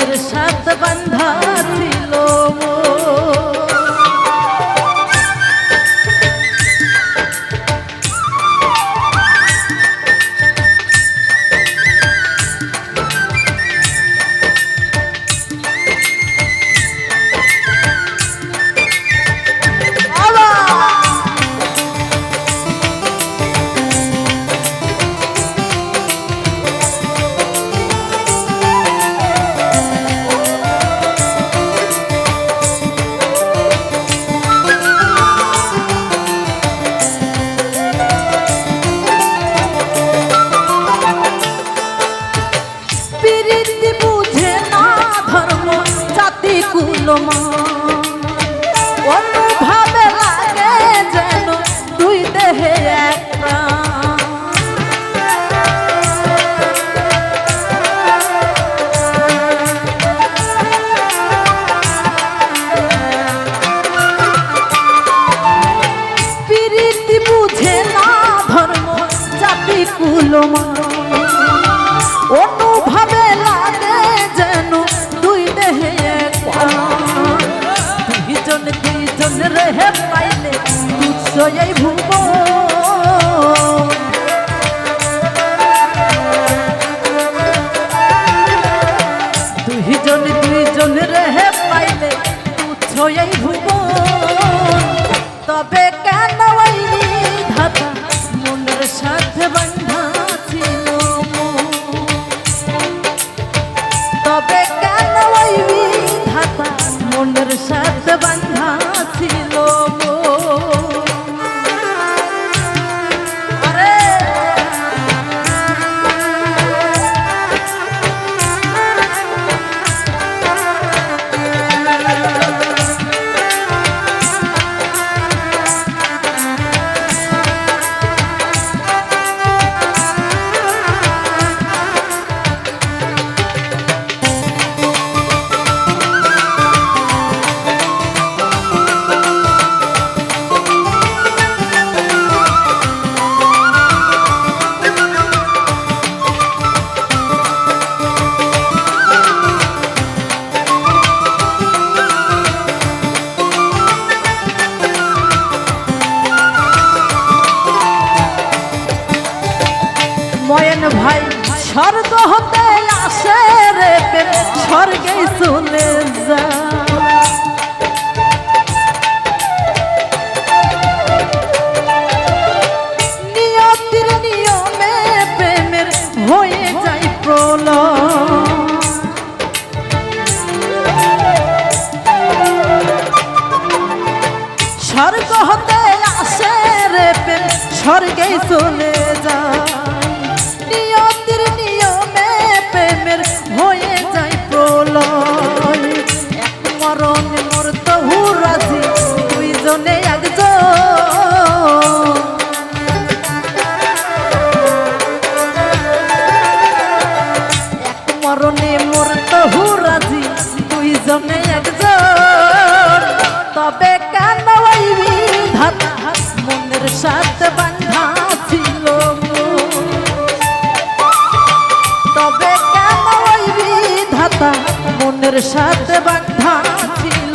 মনের সাথ বান্ধা কুলমা অনুভাবে লাগে যেন দুই দেহে। দুইজন দুইজন রেহে পাইলে তুচ্ছ এই তবে কেন ওই বিধাতা মনের সাথে বান্ধা স্বর্গ হতে আসে রে প্রেম, স্বর্গে চলে যা। নিয়মে প্রেমের যায় স্বর্গ হতে আসে রে প্রেম, স্বর্গে চলে যায় দুইজনে একজন তবে কেন ওই বিধাতা মনের সাথে বান্ধা ছিল। তবে কেন ওই বিধাতা মনের সাথে বান্ধা ছিল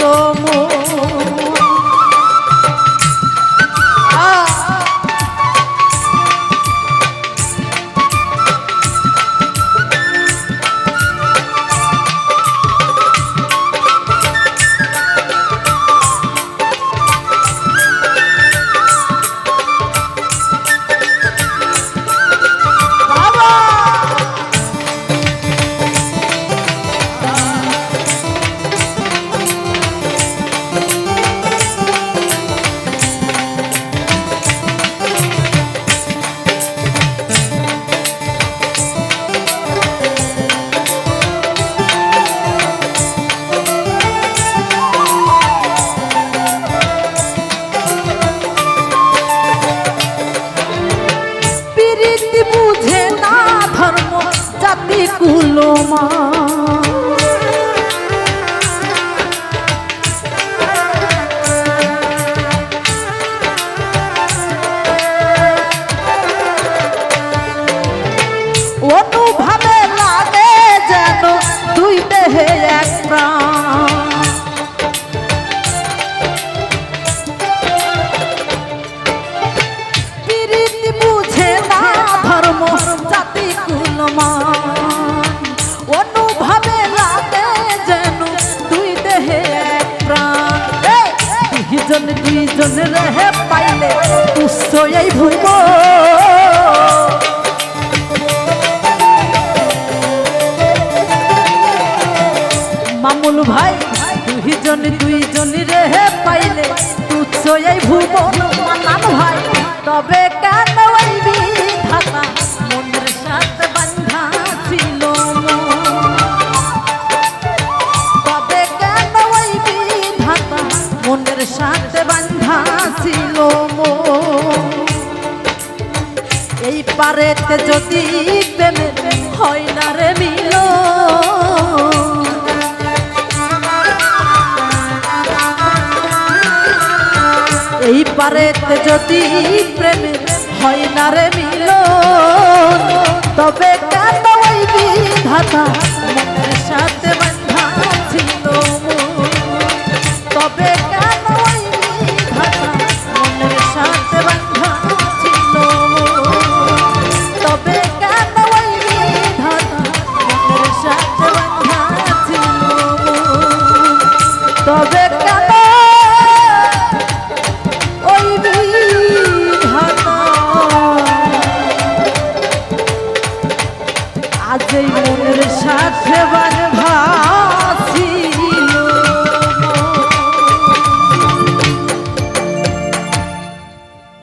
ভুলো হে পাইলে তুচ্ছ এই ভুব মামুল ভাই, দুইজন দুইজন রেহে পাইলে তুচ্ছ এই ভুবন। মানান ভাই, তবে পারেতে যদি প্রেমে হয় না রে মিল এই পারেতে যদি প্রেমে হয় না রে মিল তবে কেন ওই বিধাতা